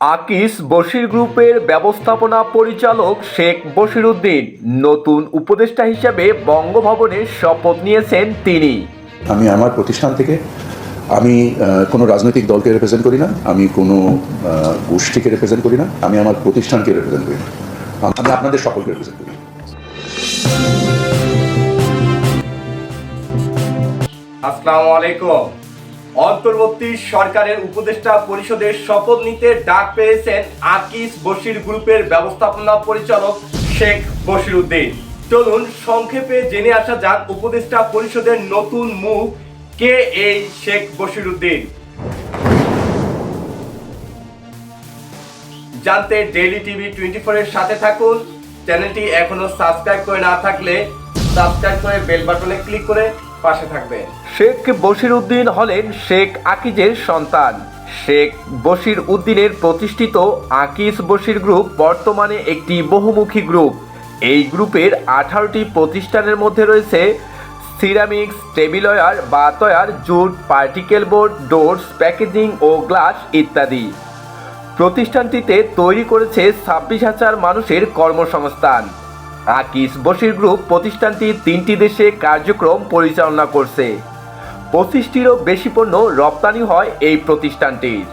আকিস বশির গ্রুপের ব্যবস্থাপনা পরিচালক শেখ বশির উদ্দিন। নতুন উপদেষ্টা হিসেবে বঙ্গভবনে শপথ নিয়েছেন তিনি। আমি আমার প্রতিষ্ঠান থেকে আমি কোনো রাজনৈতিক দলকে রিপ্রেজেন্ট করি না আমি কোনো গোষ্ঠীকে রিপ্রেজেন্ট করি না আমি আমার প্রতিষ্ঠানকে রিপ্রেজেন্ট করি না। আমি আপনাদের সকলকে রিপ্রেজেন্ট করি। আসসালামু আলাইকুম। অন্তর্বর্তী সরকারের উপদেষ্টা পরিষদের শপথ নিতে ডাক পেয়েছেন আকিস বশির গ্রুপের ব্যবস্থাপনা পরিচালক শেখ বশির উদ্দিন। চলুন, সংক্ষেপে জেনে আসা যাক উপদেষ্টা পরিষদের নতুন মুখ, কে এই শেখ বশির উদ্দিন? জানতে ডেইলি টিভি টোয়েন্টি এর সাথে থাকুন। চ্যানেলটি এখনও সাবস্ক্রাইব করে না থাকলে সাবস্ক্রাইব করে বেল বাটনে ক্লিক করে পাশে থাকবেন। শেখ বশির উদ্দিন হলেন শেখ আকিজের সন্তান। শেখ বশির উদ্দিনের প্রতিষ্ঠিত আকিজ বশির গ্রুপ বর্তমানে একটি বহুমুখী গ্রুপ। এই গ্রুপের আঠারোটি প্রতিষ্ঠানের মধ্যে রয়েছে ceramics tableware bathware jute, particle board, doors, packaging ও গ্লাস ইত্যাদি। প্রতিষ্ঠানটিতে তৈরি করেছে ছাব্বিশ হাজার মানুষের কর্মসংস্থান। আকিস বশির গ্রুপ প্রতিষ্ঠানটি তিনটি দেশে কার্যক্রম পরিচালনা করছে। পঁচিশটিরও বেশি পণ্য রপ্তানি হয় এই প্রতিষ্ঠানটির।